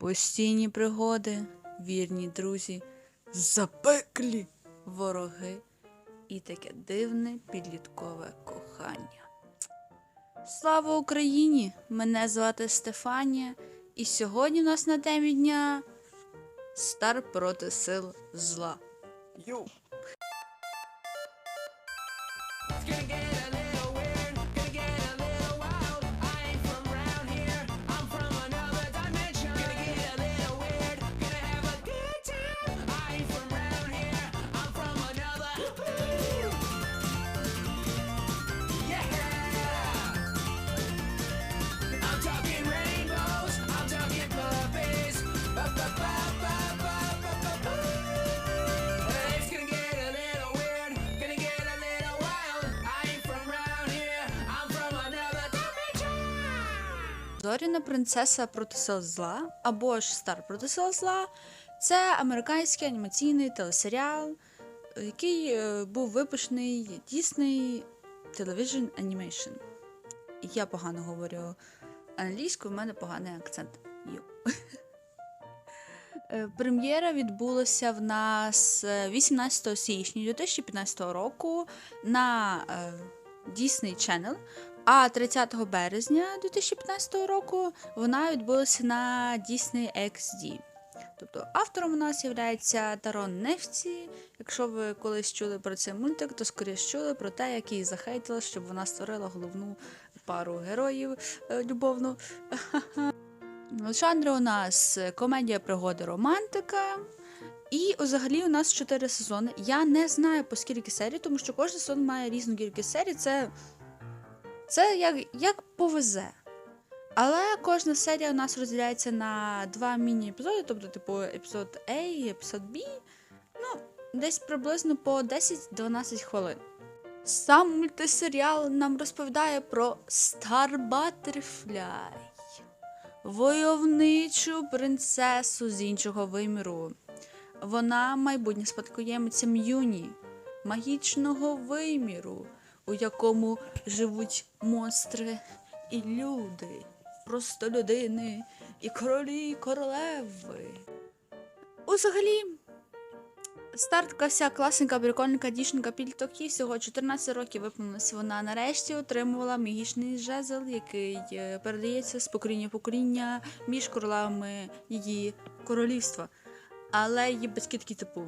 Постійні пригоди, вірні друзі, запеклі вороги і таке дивне підліткове кохання. Слава Україні! Мене звати Стефанія, і сьогодні у нас на темі дня Стар проти сил зла. Йоу! Зоряна принцеса проти сил зла або ж Стар проти сил зла це американський анімаційний телесеріал, який е, був випущений Disney Television Animation. Я погано говорю англійською, у мене поганий акцент. Е, Прем'єра відбулася в нас е, 18 січня 2015 року на е, Disney Channel. А 30 березня 2015 року вона відбулася на Disney XD. Тобто автором у нас є Тарон Нефці. Якщо ви колись чули про цей мультик, то скоріше чули про те, як її захейтили, щоб вона створила головну пару героїв е, любовну. Жанри у нас комедія, пригоди, романтика. І взагалі у нас 4 сезони. Я не знаю по скільки серій, тому що кожен сезон має різну кількість серій. Це це як, як повезе. Але кожна серія у нас розділяється на два міні-епізоди, тобто, типу, епізод A і епізод B. Ну, десь приблизно по 10-12 хвилин. Сам мультисеріал нам розповідає про Star Butterfly, войовничу принцесу з іншого виміру. Вона майбутня спадкоємиця М'юні, магічного виміру, у якому живуть монстри і люди, просто людини, і королі, і королеви. Взагалі, стартка вся класненька, прикольненька дівчинка підліток їй всього 14 років виповнилось. Вона нарешті отримувала магічний жезл, який е, передається з покоління покоління між королевами її королівства. Але її батьки такі типу.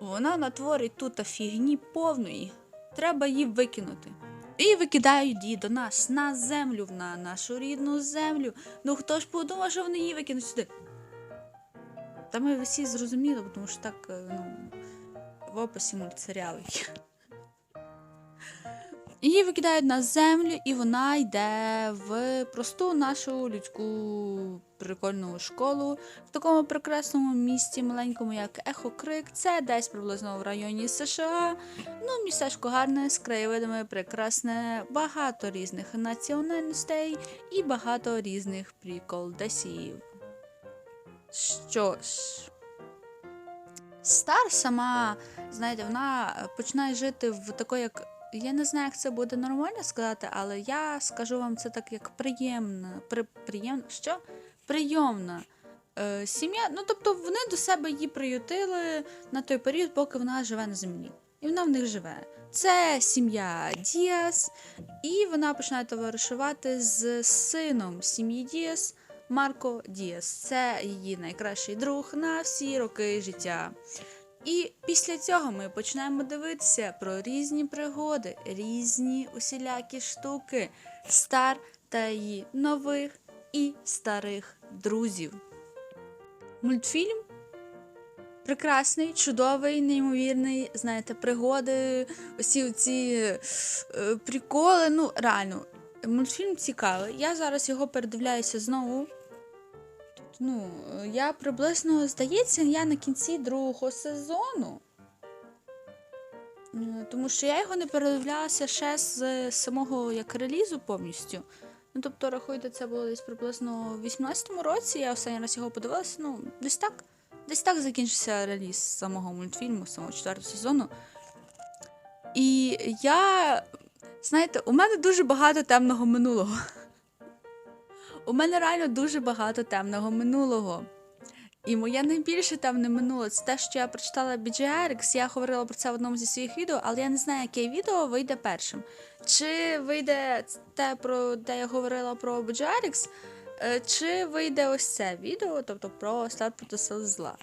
Вона натворить тут фігні повної. Треба її викинути. І викидають її до нас на землю, на нашу рідну землю. Ну хто ж подумав, що вони її викинуть сюди? Та ми всі зрозуміли, тому що так е, ну, в описі мультсеріалу є. Її викидають на землю, і вона йде в просту нашу людську прикольну школу в такому прекрасному місті, маленькому, як Ехо Крик. Це десь приблизно в районі США. Ну, містечко гарне, з краєвидами прекрасне, багато різних національностей і багато різних приколдесів. Що ж. Стар сама, знаєте, вона починає жити в такої, як. Я не знаю, як це буде нормально сказати, але я скажу вам це так, як приємна. При, приємна що? Прийомна е, сім'я. Ну, тобто вони до себе її приютили на той період, поки вона живе на землі. І вона в них живе. Це сім'я Діас, і вона починає товаришувати з сином сім'ї Діас Марко Діас. Це її найкращий друг на всі роки життя. І після цього ми починаємо дивитися про різні пригоди, різні усілякі штуки, стар та її нових і старих друзів. Мультфільм прекрасний, чудовий, неймовірний, знаєте, пригоди, усі ці е, приколи. Ну, реально, мультфільм цікавий. Я зараз його передивляюся знову. Ну, я приблизно, здається, я на кінці другого сезону. Е, Тому що я його не передивлялася ще з самого як релізу повністю. Ну, тобто, рахуйте, це було десь приблизно в 18-му році, я останній раз його подивилася. Ну, десь так. Десь так закінчився реліз самого мультфільму, самого четвертого сезону. І я, знаєте, у мене дуже багато темного минулого. У мене реально дуже багато темного минулого. І моє найбільше темне минуле це те, що я прочитала BGRX, я говорила про це в одному зі своїх відео, але я не знаю, яке відео вийде першим. Чи вийде те, про де я говорила про BGRX, е, чи вийде ось це відео, тобто про старт проти сил зла.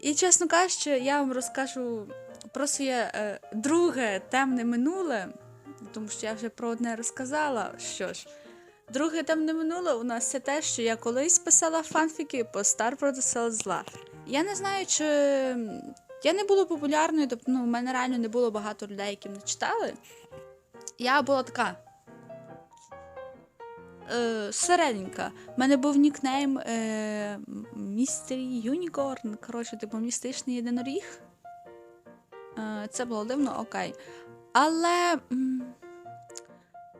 І чесно кажучи, я вам розкажу про своє е, друге темне минуле, тому що я вже про одне розказала. Що ж, друге темне минуле у нас це те, що я колись писала фанфіки по Star сил зла. Я не знаю, чи я не була популярною, тобто ну, в мене реально не було багато людей, які мене читали. Я була така. Е, середненька. У мене був нікнейм е, Містері Юнікорн. Коротше, типу, містичний єдиноріг. Е, це було дивно, окей. Але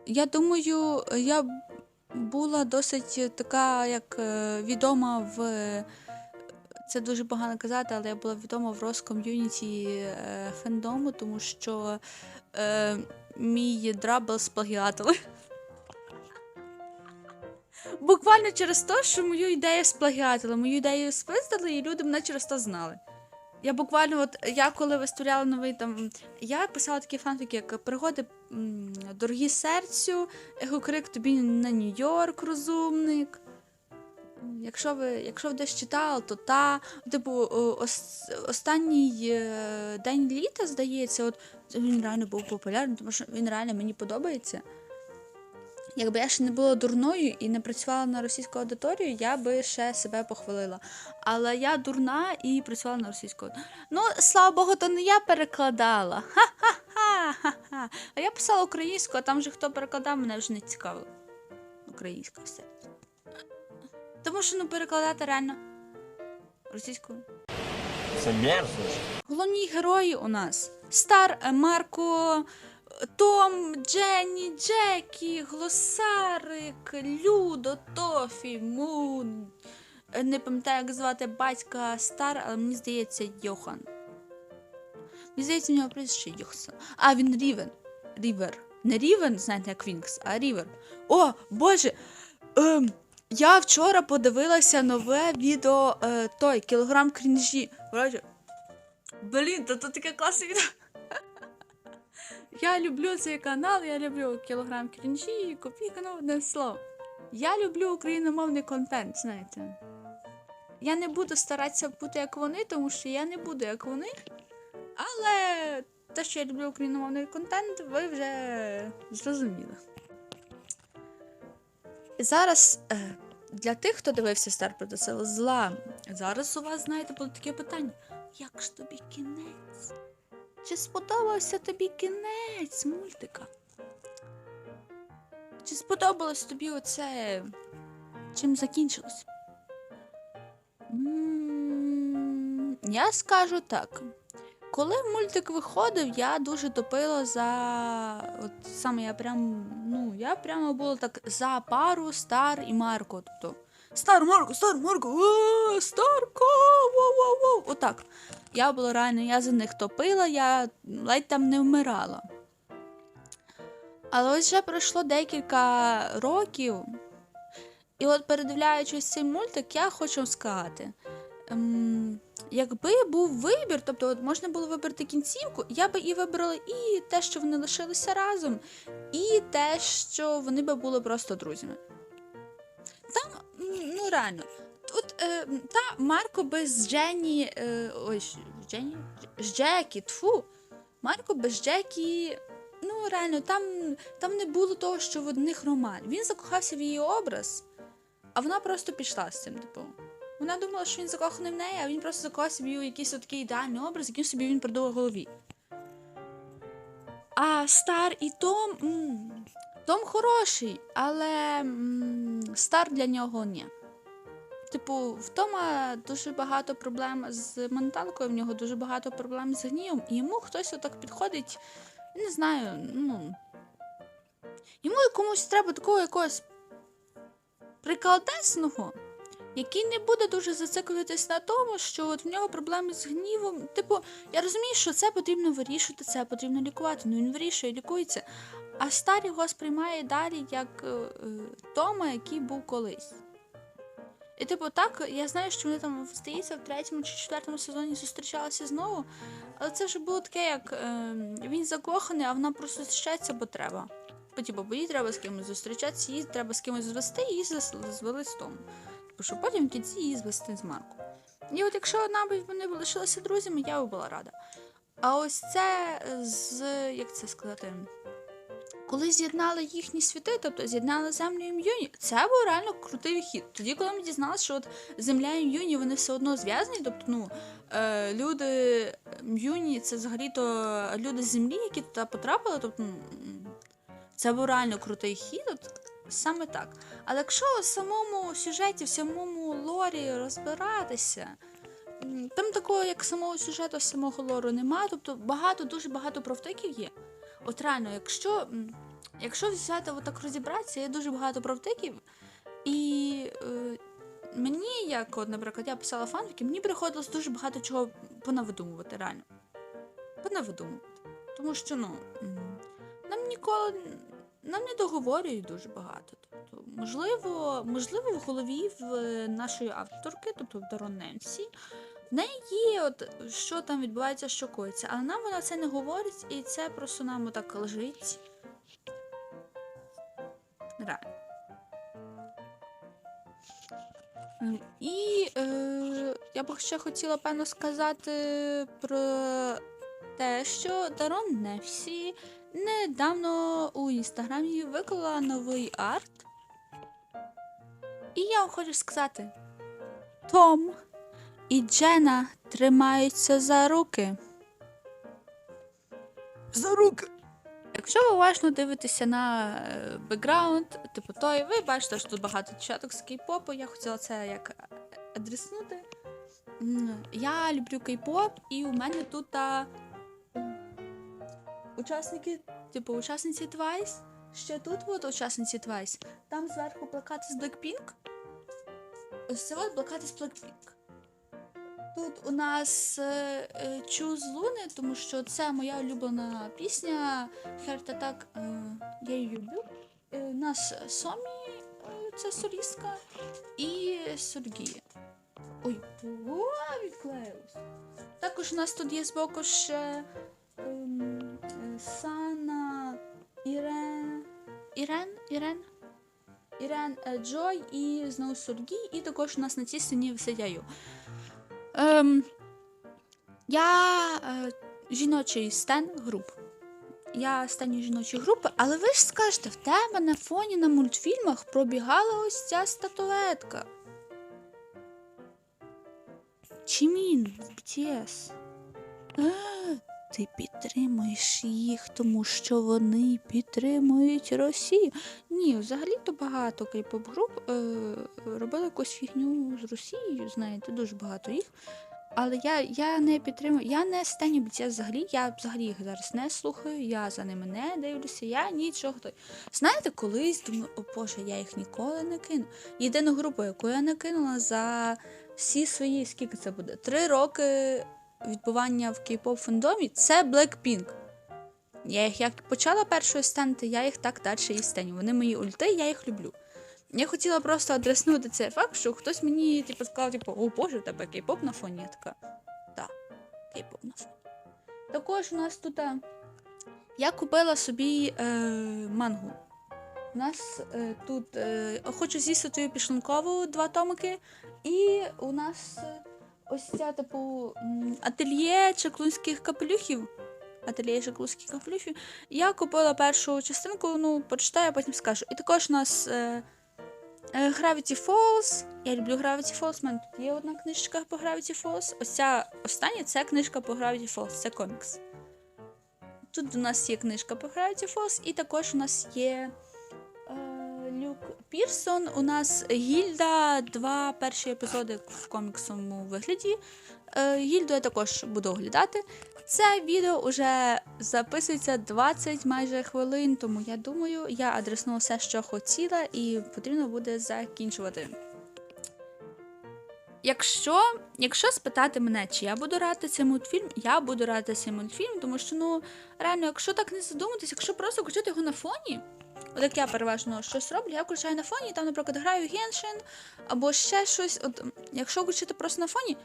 я думаю, я була досить така, як е, відома в. Це дуже погано казати, але я була відома в Роском'юніті е, фендому, тому що е, мій драбл сплагіатили. Буквально через те, що мою ідею сплагіатили, мою ідею спиздили, і люди мене через то знали. Я буквально, от я коли виставляла новий там. Я писала такі фанфіки, як пригоди дорогі серцю, егокрик тобі на Нью-Йорк, розумник. Якщо ви, якщо ви десь читали, то та. Типу, ос, останній е, день літа, здається, от він реально був популярний, тому що він реально мені подобається. Якби я ще не була дурною і не працювала на російську аудиторію, я би ще себе похвалила. Але я дурна і працювала на російську. Ну, слава Богу, то не я перекладала. Ха-ха-ха. А я писала українську, а там же хто перекладав, мене вже не цікавило. Українська все. Тому що ну перекладати реально російською. Це мерзость. Головні герої у нас Стар, Марко, Том, Дженні, Джекі, Глосарик, Людо, Тофі, Мун. Не пам'ятаю, як звати батька Стар, але мені здається, Йохан. Мені здається, в нього прізвище Йохсан. А, він Рівен. Рівер. Не Рівен, знаєте, як Вінкс, а Рівер. О, Боже! Ем, я вчора подивилася нове відео е, той кілограм крінжі. Вроді, Блін, то тут таке класне відео. Я люблю цей канал, я люблю кілограм крінжі, копійка на одне слово. Я люблю україномовний контент, знаєте. Я не буду старатися бути як вони, тому що я не буду як вони. Але те, що я люблю україномовний контент, ви вже зрозуміли. Зараз е, для тих, хто дивився Стар проти сил зла, зараз у вас, знаєте, буде таке питання. Як ж тобі кінець? Чи сподобався тобі кінець мультика? Чи сподобалось тобі оце? Чим закінчилось? Я скажу так. Коли мультик виходив, я дуже топила за. От саме я прям. Ну, я прямо була так за пару Стар і Марко. Тобто. Стар Марко, Стар Марко, Старко, воу-воу-воу. Я була реально, я за них топила, я ледь там не вмирала. Але ось вже пройшло декілька років. І от передивляючись цей мультик, я хочу сказати. Ем, якби був вибір, тобто от можна було вибрати кінцівку, я би і вибрала і те, що вони лишилися разом, і те, що вони би були просто друзями. Там, ну реально, От е, та Марко без Дженні. Е, ой, з Дженні? З Джекі, тфу. Марко без Джекі. Ну, реально, там, там не було того, що в них роман. Він закохався в її образ, а вона просто пішла з цим, типу. Вона думала, що він закоханий в неї, а він просто закохався в її якийсь такий ідеальний образ, який собі він придумав в голові. А Стар і Том. м, Том хороший, але м, Стар для нього ні. Типу, в Тома дуже багато проблем з менталкою, в нього дуже багато проблем з гнівом, і йому хтось отак підходить, не знаю, ну. Йому комусь треба такого якогось приколдесного, який не буде дуже зациклюватись на тому, що от в нього проблеми з гнівом. Типу, я розумію, що це потрібно вирішувати, це потрібно лікувати. Ну він вирішує, лікується. а старий його сприймає далі як е, е, Тома, який був колись. І типу, так, я знаю, що вони там здається в третьому чи четвертому сезоні зустрічалися знову, але це вже було таке, як е, він закоханий, а вона просто зустрічається, бо треба. Бо, типу, бо їй треба з кимось зустрічатися, їй треба з кимось звести, її звели з Томом. Типу, щоб потім в кінці її звести з Марком. І от якщо одна б вони лишилися друзями, я б була рада. А ось це з як це сказати, коли з'єднали їхні світи, тобто з'єднали землю і М'юні, це був реально крутий хід. Тоді, коли ми дізналися, що от земля і М'юні вони все одно зв'язані, тобто, ну е, люди М'юні це взагалі-то люди землі, які туди потрапили, тобто це був реально крутий хід. От, саме так. Але якщо в самому сюжеті, в самому лорі розбиратися, там такого, як самого сюжету, самого лору немає. Тобто багато, дуже багато правтиків є. От реально, якщо, якщо взяти отак розібратися, є дуже багато правтиків, і е, мені, як, от, наприклад, я писала фанфіки, мені приходилось дуже багато чого понавидумувати, реально. Понавидумувати. Тому що, ну, нам ніколи нам не договорюють дуже багато. Тобто, можливо, можливо, в голові в е, нашої авторки, тобто в Дарон Ненсі, в неї от, що там відбувається, що коїться, але нам вона це не говорить, і це просто нам отак лежить. Реально. І е, я б ще хотіла певно сказати про те, що Дарон Нефсі недавно у інстаграмі виклала новий арт. І я вам хочу сказати: Том і Джена тримаються за руки. За руки. Якщо ви уважно дивитеся на е, бекграунд, типу той, ви бачите, що тут багато дівчаток з кей-попу. Я хотіла це як адреснути. Я люблю кей-поп, і у мене тут а, учасники, типу, учасниці Twice. Ще тут от учасниці Twice. Там зверху плакати з Blackpink. Ось це от плакати з Blackpink. Тут у нас е, е, з Луни, тому що це моя улюблена пісня. Heart Attack, е, я її люблю. Е, у нас Сомі, е, це солістка, і Сульгі. Ой, о, відклеїлось. Також у нас тут є збоку ще ем, е, Сана, Ірен. Ірен? Ірен? Ірен е, Джой і знову Сульгі, і також у нас на цій стіні висить Яю. Ем, я е, жіночий стен груп. Я стані жіночої групи, але ви ж скажете, в тебе на фоні на мультфільмах пробігала ось ця статуетка. Чимін BTS. Ти підтримуєш їх, тому що вони підтримують Росію. Ні, взагалі-то багато кей-поп груп е, робили якусь фігню з Росією, знаєте, дуже багато їх. Але я, я не підтримую, я не стані BTS взагалі, я взагалі їх зараз не слухаю, я за ними не дивлюся, я нічого. Знаєте, колись думаю, о Боже, я їх ніколи не кину. Єдину групу, яку я не кинула за всі свої, скільки це буде? Три роки відбування в кей-поп фандомі, це Blackpink. Я їх як почала першою стенти, я їх так далі і стеню. Вони мої ульти, я їх люблю. Я хотіла просто адреснути цей факт, що хтось мені типу, сказав, типу, о Боже, у тебе кей-поп на фоні. Я така, так, кей-поп на фоні. Також у нас тут. Я купила собі е, мангу. У нас е, тут е, хочу з'їсти твою пішлункову два томики. І у нас е, ось ця, типу, ательє чаклунських капелюхів. Ательє чаклунських капелюхів. Я купила першу частинку, ну, почитаю, а потім скажу. І також у нас. Е, Е, Gravity Falls. Я люблю Gravity Falls. У мене тут є одна книжка по Gravity Falls. Ось ця остання це книжка по Gravity Falls, це комікс. Тут у нас є книжка по Gravity Falls, і також у нас є е, Люк Пірсон. У нас Гільда, два перші епізоди в коміксовому вигляді. Е, Гільду я також буду оглядати. Це відео вже записується 20 майже хвилин, тому я думаю, я адреснула все, що хотіла, і потрібно буде закінчувати. якщо, якщо спитати мене, чи я буду рати цей мультфільм, я буду рати цей мультфільм, тому що ну реально, якщо так не задуматись, якщо просто включити його на фоні. От як я переважно щось роблю, я включаю на фоні, там, наприклад, граю Геншин або ще щось. От якщо включити просто на фоні.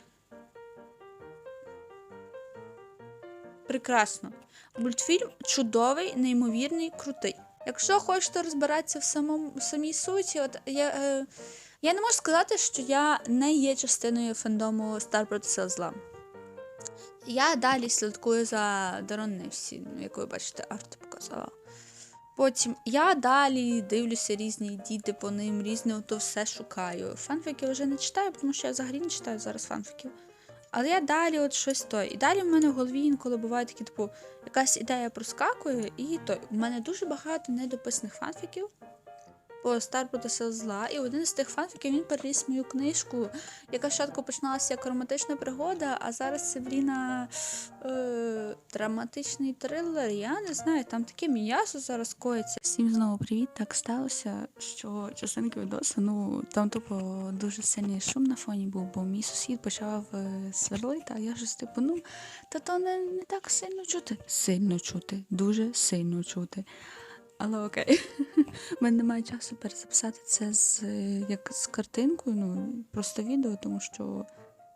Прекрасно. Мультфільм чудовий, неймовірний, крутий. Якщо хочете розбиратися в самому в самій суті, от я, е, я не можу сказати, що я не є частиною фандому Star проти Зла. Я далі слідкую за Дарон Невсі, як ви бачите, арт показала. Потім я далі дивлюся різні діти по ним, різне то все шукаю. Фанфіки вже не читаю, тому що я взагалі не читаю зараз фанфіків. Але я далі от щось то. І далі в мене в голові інколи буває такі, типу, якась ідея проскакує, і то. В мене дуже багато недописаних фанфіків по Стар проти сил зла. І один з тих фанфіків він переріс мою книжку, яка спочатку починалася як романтична пригода, а зараз це Бріна е, драматичний трилер. Я не знаю, там таке м'ясо зараз коїться. Всім знову привіт. Так сталося, що частинки відоса, ну там тупо дуже сильний шум на фоні був, бо мій сусід почав е, сверлити, а я ж типу, ну, та то не, не так сильно чути. Сильно чути, дуже сильно чути. Але окей. У мене немає часу перезаписати це з як з картинкою, ну просто відео, тому що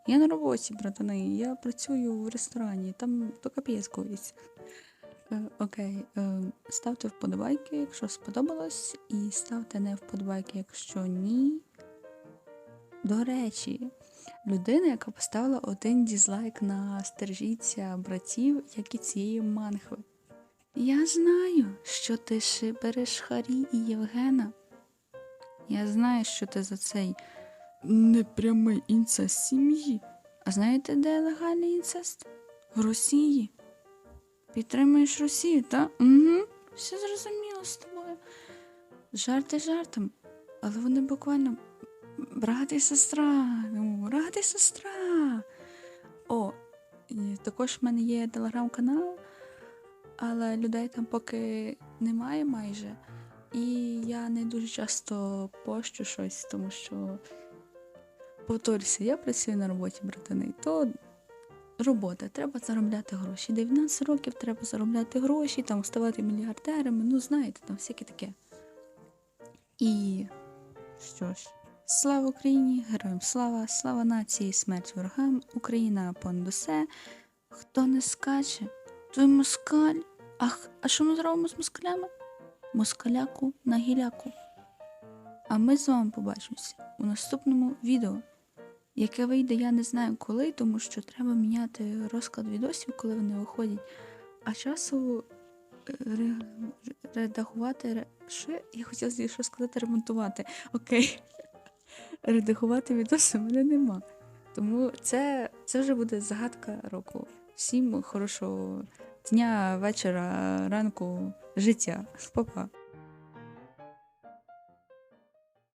я на роботі, братани, я працюю в ресторані, там то капець коїться. Е, Окей, е, ставте вподобайки, якщо сподобалось, і ставте не вподобайки, якщо ні. До речі, людина, яка поставила один дізлайк на стержіться братів, як і цієї манхви. Я знаю, що ти шибереш Харі і Євгена. Я знаю, що ти за цей непрямий інцест сім'ї. А знаєте, де легальний інцест? В Росії. Підтримуєш Росію, так? Угу. Все зрозуміло з тобою. Жарти жартом, але вони буквально брат і сестра. Брат і сестра. О, також в мене є телеграм-канал, але людей там поки немає майже. І я не дуже часто пощу щось, тому що повторюся, я працюю на роботі, братани. То робота, треба заробляти гроші. 19 років треба заробляти гроші, там ставати мільярдерами, ну знаєте, там всяке таке. І що ж, слава Україні, героям слава, слава нації, смерть ворогам, Україна понад усе. Хто не скаче, той москаль. Ах, а що ми зробимо з москалями? Москаляку на гіляку. А ми з вами побачимося у наступному відео, яке вийде, я не знаю коли, тому що треба міняти розклад відосів, коли вони виходять. А часу е, ре- редагувати. ре- Що? я- хотіла що сказати ремонтувати. Окей. Редагувати відоси в мене нема. Тому це, це вже буде загадка року. Всім хорошого дня, вечора, ранку, життя. Па-па.